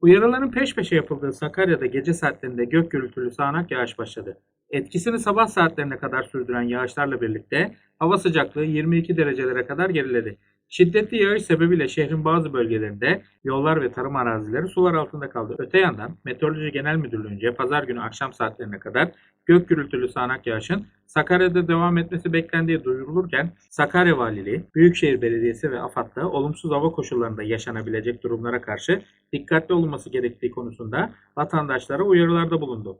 Uyarıların peş peşe yapıldığı Sakarya'da gece saatlerinde gök gürültülü sağanak yağış başladı. Etkisini sabah saatlerine kadar sürdüren yağışlarla birlikte hava sıcaklığı 22 derecelere kadar geriledi. Şiddetli yağış sebebiyle şehrin bazı bölgelerinde yollar ve tarım arazileri sular altında kaldı. Öte yandan Meteoroloji Genel Müdürlüğü'nce pazar günü akşam saatlerine kadar gök gürültülü sağanak yağışın Sakarya'da devam etmesi beklendiği duyurulurken Sakarya Valiliği, Büyükşehir Belediyesi ve AFAD'da olumsuz hava koşullarında yaşanabilecek durumlara karşı dikkatli olunması gerektiği konusunda vatandaşlara uyarılarda bulundu.